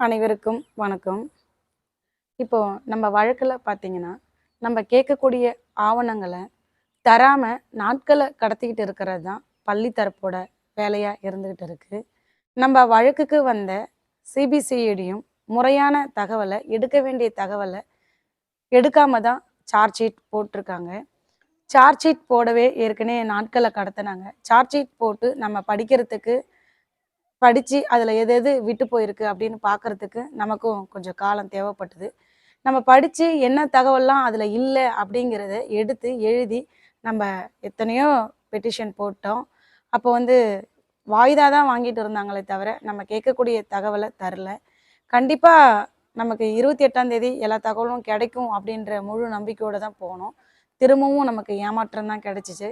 அனைவருக்கும் வணக்கம். இப்போ நம்ம வழக்கில் பார்த்தீங்கன்னா நம்ம கேட்கக்கூடிய ஆவணங்களை தராமல் நாட்களை கடத்திக்கிட்டு இருக்கிறது தான் பள்ளி தரப்போட வேலையாக இருந்துக்கிட்டு இருக்கு. நம்ம வழக்குக்கு வந்த சிபிசிஐடியும் முறையான தகவலை எடுக்க வேண்டிய தகவலை எடுக்காம தான் சார்ஜ் ஷீட் போட்டிருக்காங்க. சார்ஜ் ஷீட் போடவே ஏற்கனவே நாட்களை கடத்தினாங்க. சார்ஜ் ஷீட் போட்டு நம்ம படிக்கிறதுக்கு படித்து அதில் எது எது விட்டு போயிருக்கு அப்படின்னு பார்க்கறதுக்கு நமக்கும் கொஞ்சம் காலம் தேவைப்பட்டது. நம்ம படித்து என்ன தகவல்லாம் அதில் இல்லை அப்படிங்கிறத எடுத்து எழுதி நம்ம எத்தனையோ பெட்டிஷன் போட்டோம். அப்போ வந்து வாய்தா தான் வாங்கிட்டு இருந்தாங்களே தவிர நம்ம கேட்கக்கூடிய தகவலை தரல. கண்டிப்பாக நமக்கு இருபத்தி எட்டாம் தேதி எல்லா தகவலும் கிடைக்கும் அப்படின்ற முழு நம்பிக்கையோடு தான் போனோம். திரும்பவும் நமக்கு ஏமாற்றம் தான் கிடைச்சிச்சு.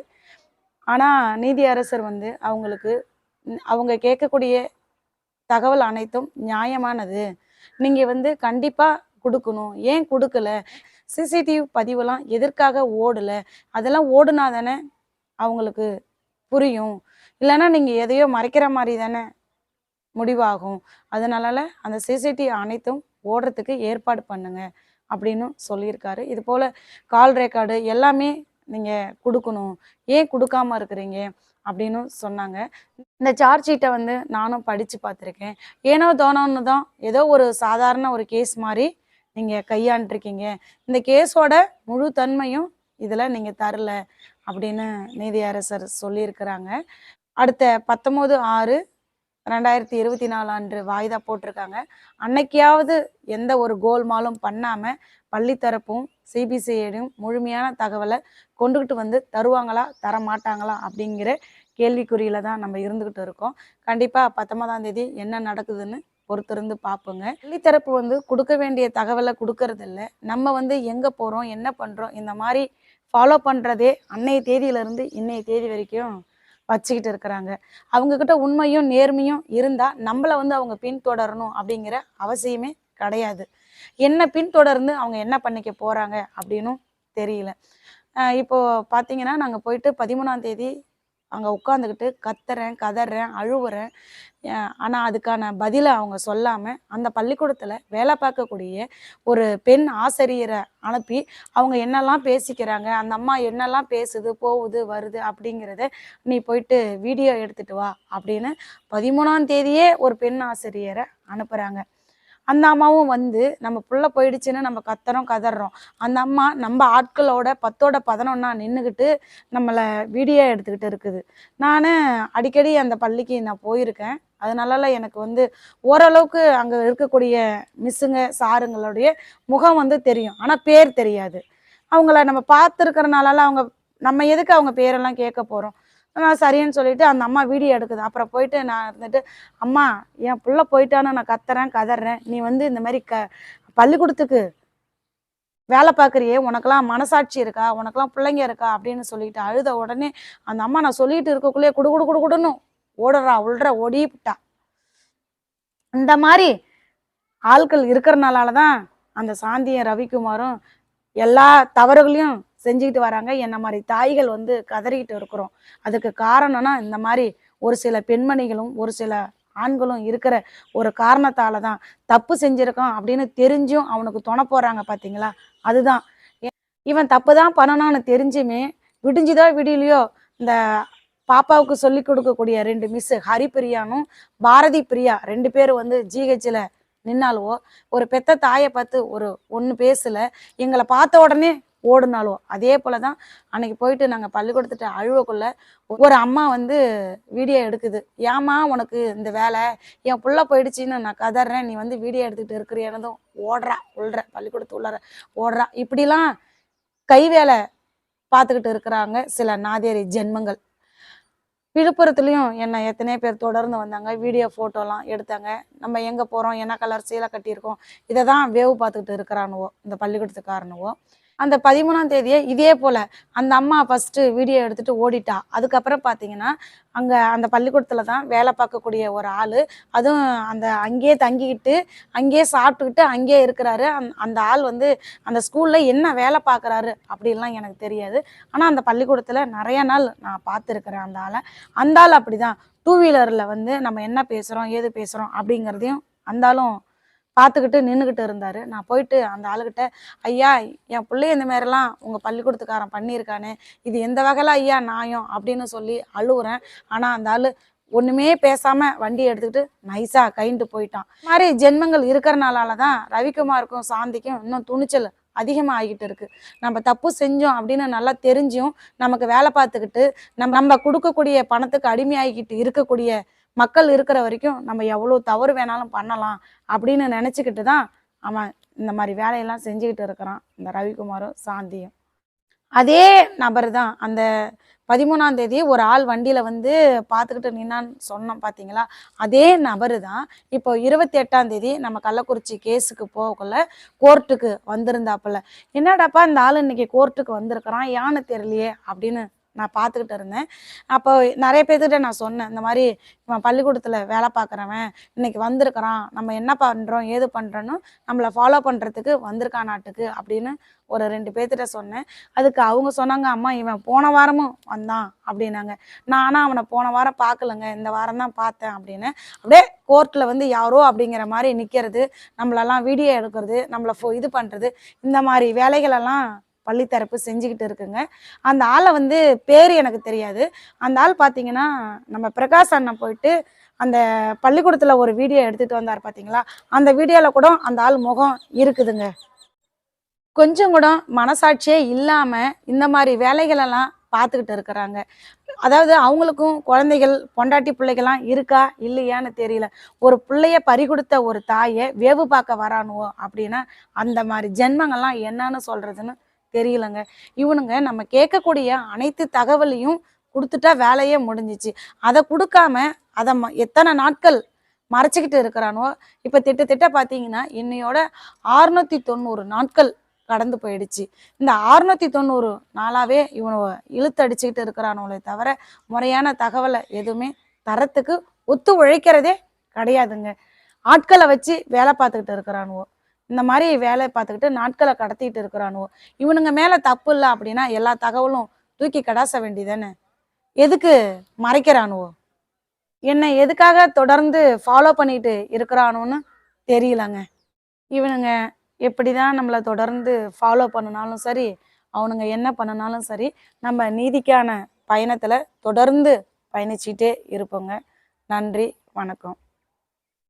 ஆனால் நீதி அரசர் வந்து அவங்களுக்கு அவங்க கேட்கக்கூடிய தகவல் அனைத்தும் நியாயமானது. நீங்கள் வந்து கண்டிப்பாக கொடுக்கணும். ஏன் கொடுக்கல? சிசிடிவி பதிவெல்லாம் எதற்காக ஓடலை? அதெல்லாம் ஓடுனா தானே அவங்களுக்கு புரியும். இல்லைன்னா நீங்கள் எதையோ மறைக்கிற மாதிரி தானே முடிவாகும். அதனால அந்த சிசிடிவி அனைத்தும் ஓடுறதுக்கு ஏற்பாடு பண்ணுங்க அப்படின்னு சொல்லியிருக்காரு. இது போல் கால் ரெக்கார்டு எல்லாமே நீங்கள் கொடுக்கணும். ஏன் கொடுக்காம இருக்கிறீங்க? அப்படின்னு சொன்னாங்க. இந்த சார்ஜ் ஷீட்டை வந்து நானும் படித்து பார்த்துருக்கேன். ஏனோ தோணோன்னு தான் ஏதோ ஒரு சாதாரண ஒரு கேஸ் மாதிரி நீங்கள் கையாண்டுருக்கீங்க. இந்த கேஸோட முழு தன்மையும் இதில் நீங்கள் தரல அப்படின்னு நீதியரசர் சொல்லியிருக்கிறாங்க. அடுத்த பத்தொம்போது ஆறு ரெண்டாயிரத்தி இருபத்தி நாலு அன்று வாய்தா போட்டிருக்காங்க. அன்னைக்காவது எந்த ஒரு கோல்மாலும் பண்ணாமல் பள்ளித்தரப்பும் சிபிசிஐடியும் முழுமையான தகவலை கொண்டுகிட்டு வந்து தருவாங்களா தர மாட்டாங்களா அப்படிங்கிற கேள்விக்குறியில தான் நம்ம இருந்துக்கிட்டு இருக்கோம். கண்டிப்பாக பத்தொன்பதாம் தேதி என்ன நடக்குதுன்னு பொறுத்திருந்து பார்ப்போங்க. பள்ளித்தரப்பு வந்து கொடுக்க வேண்டிய தகவலை கொடுக்கறதில்ல. நம்ம வந்து எங்கே போகிறோம் என்ன பண்ணுறோம் இந்த மாதிரி ஃபாலோ பண்ணுறதே அன்னைய தேதியிலேருந்து இன்னைய தேதி வரைக்கும் வச்சுக்கிட்டு இருக்கிறாங்க. அவங்கக்கிட்ட உண்மையும் நேர்மையும் இருந்தால் நம்மளை வந்து அவங்க பின்தொடரணும் அப்படிங்கிற அவசியமே கிடையாது. என்ன பின்தொடர்ந்து அவங்க என்ன பண்ணிக்க போகிறாங்க அப்படின்னும் தெரியல. இப்போது பார்த்தீங்கன்னா நாங்கள் போயிட்டு பதிமூணாம் தேதி அங்கே உட்காந்துக்கிட்டு கத்துறேன் கதறேன் அழுவுறேன். ஆனால் அதுக்கான பதிலை அவங்க சொல்லாமல் அந்த பள்ளிக்கூடத்தில் வேலை பார்க்கக்கூடிய ஒரு பெண் ஆசிரியரை அனுப்பி அவங்க என்னெல்லாம் பேசிக்கிறாங்க அந்த அம்மா என்னெல்லாம் பேசுது போகுது வருது அப்படிங்கிறத நீ போயிட்டு வீடியோ எடுத்துகிட்டு வா அப்படின்னு பதிமூணாம் தேதியே ஒரு பெண் ஆசிரியரை அனுப்புகிறாங்க அந்த அம்மாவும் வந்து நம்ம புள்ள போயிடுச்சுன்னு நம்ம கத்துறோம் கதறோம். அந்த அம்மா நம்ம ஆட்களோட பத்தோட பதினொன்னா நின்றுக்கிட்டு நம்மளை வீடியோ எடுத்துக்கிட்டு இருக்குது. நான் அடிக்கடி அந்த பள்ளிக்கு நான் போயிருக்கேன். அதனால எனக்கு வந்து ஓரளவுக்கு அங்கே இருக்கக்கூடிய மிஸ்ஸுங்க சாருங்களுடைய முகம் வந்து தெரியும். ஆனால் பேர் தெரியாது. அவங்கள நம்ம பார்த்துருக்கறனால அவங்க நம்ம எதுக்கு அவங்க பேரெல்லாம் கேட்க போகிறோம் நான் சரின்னு சொல்லிட்டு அந்த அம்மா வீடியோ எடுக்குது. அப்புறம் போயிட்டு நான் இருந்துட்டு அம்மா என் புள்ள போயிட்டான்னு நான் கத்துறேன் கதறேன். நீ வந்து இந்த மாதிரி க பள்ளிக்கூடத்துக்கு வேலை பார்க்குறியே? உனக்கெல்லாம் மனசாட்சி இருக்கா? உனக்கெல்லாம் பிள்ளைங்க இருக்கா? அப்படின்னு சொல்லிட்டு அழுத உடனே அந்த அம்மா நான் சொல்லிட்டு இருக்கக்குள்ளேயே குடு குடு குடு குடுன்னு ஓடுறா உள்ற ஓடிவிட்டா இந்த மாதிரி ஆட்கள் இருக்கிறனால தான் அந்த சாந்தியும் ரவிக்குமாரும் எல்லா தவறுகளையும் செஞ்சுக்கிட்டு வராங்க. என்ன மாதிரி தாய்கள் வந்து கதறிக்கிட்டு இருக்கிறோம். அதுக்கு காரணம்னா இந்த மாதிரி ஒரு சில பெண்மணிகளும் ஒரு சில ஆண்களும் இருக்கிற ஒரு காரணத்தால தான் தப்பு செஞ்சுருக்கான் அப்படின்னு தெரிஞ்சும் அவனுக்கு துணை போறாங்க பார்த்தீங்களா அதுதான். இவன் தப்பு தான் பண்ணணும்னு தெரிஞ்சுமே விடிஞ்சுதோ விடியலையோ இந்த பாப்பாவுக்கு சொல்லி கொடுக்கக்கூடிய ரெண்டு மிஸ் ஹரிபிரியானும் பாரதி பிரியா ரெண்டு பேரும் வந்து ஜிஹெச்சில் நின்னாலுவோ ஒரு பெத்த தாயை பார்த்து ஒரு ஒன்று பேசல எங்களை பார்த்த உடனே ஓடுனாலோ அதே போல தான் அன்னைக்கு போயிட்டு நாங்கள் பள்ளிக்கூடத்துட்டு அழுவக்குள்ள ஒரு அம்மா வந்து வீடியோ எடுக்குது. ஏம்மா உனக்கு இந்த வேலை? என் புள்ள போயிடுச்சின்னு நான் கதறேன். நீ வந்து வீடியோ எடுத்துக்கிட்டு இருக்கிறியானதும் ஓடுறா உள்ற பள்ளிக்கூடத்து உள்ளற ஓடுறா. இப்படிலாம் கை வேலை பார்த்துக்கிட்டு இருக்கிறாங்க சில நாதேரி ஜென்மங்கள். விழுப்புரத்துலேயும் என்ன எத்தனையோ பேர் தொடர்ந்து வந்தாங்க. வீடியோ ஃபோட்டோலாம் எடுத்தாங்க. நம்ம எங்கே போகிறோம் என்ன கலர் சீலை கட்டியிருக்கோம்? இதை தான் வேவு பார்த்துக்கிட்டு இருக்கிறானுவோ இந்த பள்ளிக்கூடத்துக்காரனுவோ. அந்த பதிமூணாம் தேதியே இதே போல் அந்த அம்மா ஃபஸ்ட்டு வீடியோ எடுத்துட்டு ஓடிட்டா. அதுக்கப்புறம் பார்த்தீங்கன்னா அங்கே அந்த பள்ளிக்கூடத்தில் தான் வேலை பார்க்கக்கூடிய ஒரு ஆள். அதுவும் அந்த அங்கேயே தங்கிக்கிட்டு அங்கேயே சாப்பிட்டுக்கிட்டு அங்கேயே இருக்கிறாரு. அந் அந்த ஆள் வந்து அந்த ஸ்கூலில் என்ன வேலை பார்க்குறாரு அப்படின்லாம் எனக்கு தெரியாது. ஆனால் அந்த பள்ளிக்கூடத்தில் நிறைய நாள் நான் பார்த்துருக்குறேன் அந்த ஆளை. அந்த ஆள் அப்படி தான் டூ வீலரில் வந்து நம்ம என்ன பேசுகிறோம் ஏது பேசுகிறோம் அப்படிங்கிறதையும் அந்தாலும் பார்த்துக்கிட்டு நின்றுக்கிட்டு இருந்தார். நான் போயிட்டு அந்த ஆளுகிட்ட ஐயா என் பிள்ளைய இந்த மாதிரிலாம் உங்கள் பள்ளிக்கூடத்துக்காரன் பண்ணியிருக்கானே. இது எந்த வகையில் ஐயா நாயம் அப்படின்னு சொல்லி அழுகுறேன் ஆனால் அந்த ஆள் ஒன்றுமே பேசாமல் வண்டியை எடுத்துக்கிட்டு நைஸாக கைண்டு போயிட்டான். மாதிரி ஜென்மங்கள் இருக்கிறனால தான் ரவிக்குமாருக்கும் சாந்திக்கும் இன்னும் துணிச்சல் அதிகமாக ஆகிட்டு இருக்கு. நம்ம தப்பு செஞ்சோம் அப்படின்னு நல்லா தெரிஞ்சும் நமக்கு வேலை பார்த்துக்கிட்டு நம்ம நம்ம கொடுக்கக்கூடிய பணத்துக்கு அடிமையாகிக்கிட்டு இருக்கக்கூடிய மக்கள் இருக்கிற வரைக்கும் நம்ம எவ்வளோ தவறு வேணாலும் பண்ணலாம் அப்படின்னு நினச்சிக்கிட்டு தான் அவன் இந்த மாதிரி வேலையெல்லாம் செஞ்சுக்கிட்டு இருக்கிறான் இந்த ரவிக்குமாரும் சாந்தியும். அதே நபர் தான். அந்த பதிமூணாம் தேதி ஒரு ஆள் வண்டியில் வந்து பார்த்துக்கிட்டு நின்னான்னு சொன்னோம் பார்த்தீங்களா அதே நபர் தான். இப்போ இருபத்தி எட்டாம் தேதி நம்ம கள்ளக்குறிச்சி கேஸுக்கு போகக்குள்ள கோர்ட்டுக்கு வந்திருந்தாப்புல. என்னடாப்பா இந்த ஆள் இன்னைக்கு கோர்ட்டுக்கு வந்திருக்கிறான்? யானை தெரியலையே அப்படின்னு நான் பார்த்துக்கிட்டு இருந்தேன். அப்போ நிறைய பேர்த்துக்கிட்ட நான் சொன்னேன் இந்த மாதிரி இவன் பள்ளிக்கூடத்தில் வேலை பார்க்குறவன் இன்னைக்கு வந்திருக்கிறான் நம்ம என்ன பண்ணுறோம் ஏது பண்ணுறோன்னு நம்மளை ஃபாலோ பண்ணுறதுக்கு வந்திருக்கான் நாட்டுக்கு அப்படின்னு ஒரு ரெண்டு பேர்த்திட்ட சொன்னேன். அதுக்கு அவங்க சொன்னாங்க அம்மா இவன் போன வாரமும் வந்தான் அப்படின்னாங்க. நான் ஆனால் அவனை போன வாரம் பார்க்கலங்க இந்த வாரம் தான் பார்த்தேன் அப்படின்னு. அப்படியே கோர்ட்டில் வந்து யாரோ அப்படிங்கிற மாதிரி நிற்கிறது நம்மளெல்லாம் வீடியோ எடுக்கிறது நம்மளை ஃபோ இது பண்ணுறது இந்த மாதிரி வேலைகளெல்லாம் பள்ளித்தரப்பு செஞ்சுக்கிட்டு இருக்குங்க. அந்த ஆளை வந்து பேர் எனக்கு தெரியாது. அந்த ஆள் பார்த்தீங்கன்னா நம்ம பிரகாஷ் அண்ணன் போயிட்டு அந்த பள்ளிக்கூடத்தில் ஒரு வீடியோ எடுத்துகிட்டு வந்தார் பார்த்தீங்களா அந்த வீடியோவில் கூட அந்த ஆள் முகம் இருக்குதுங்க. கொஞ்சம் கூட மனசாட்சியே இல்லாமல் இந்த மாதிரி வேலைகளெல்லாம் பார்த்துக்கிட்டு இருக்கிறாங்க. அதாவது அவங்களுக்கும் குழந்தைகள் பொண்டாட்டி பிள்ளைகள்லாம் இருக்கா இல்லையான்னு தெரியல. ஒரு பிள்ளைய பறிகொடுத்த ஒரு தாயை வேவு பார்க்க வரானுவோ அப்படின்னா அந்த மாதிரி ஜென்மங்கள்லாம் என்னன்னு சொல்றதுன்னு தெரியலங்க. இவனுங்க நம்ம கேட்கக்கூடிய அனைத்து தகவலையும் கொடுத்துட்டா வேலையே முடிஞ்சிச்சு. அதை கொடுக்காம அதை ம- எத்தனை நாட்கள் மறைச்சிக்கிட்டு இருக்கிறானோ இப்போ திட்டத்திட்ட பார்த்தீங்கன்னா இன்னையோட அறுநூத்தி தொண்ணூறு நாட்கள் கடந்து போயிடுச்சு. இந்த அறுநூத்தி தொண்ணூறு நாளாவே இவனை இழுத்தடிச்சுக்கிட்டு இருக்கிறானோலே தவிர முறையான தகவலை எதுவுமே தரத்துக்கு ஒத்து உழைக்கிறதே கிடையாதுங்க. ஆட்களை வச்சு வேலை பார்த்துக்கிட்டு இருக்கிறானுவோ. இந்த மாதிரி வேலை பார்த்துக்கிட்டு நாட்களை கடத்திட்டு இருக்கிறானுவோ இவனுங்க மேலே தப்பு இல்லை அப்படின்னா எல்லா தகவலும் தூக்கி கடாச வேண்டியதானே எதுக்கு மறைக்கிறானுவோ? என்னை எதுக்காக தொடர்ந்து ஃபாலோ பண்ணிட்டு இருக்கிறானுன்னு தெரியலங்க. இவனுங்க எப்படி தான் நம்மளை தொடர்ந்து ஃபாலோ பண்ணினாலும் சரி அவனுங்க என்ன பண்ணினாலும் சரி நம்ம நீதிக்கான பயணத்தில் தொடர்ந்து பயணிச்சிட்டே இருப்போங்க. நன்றி வணக்கம்.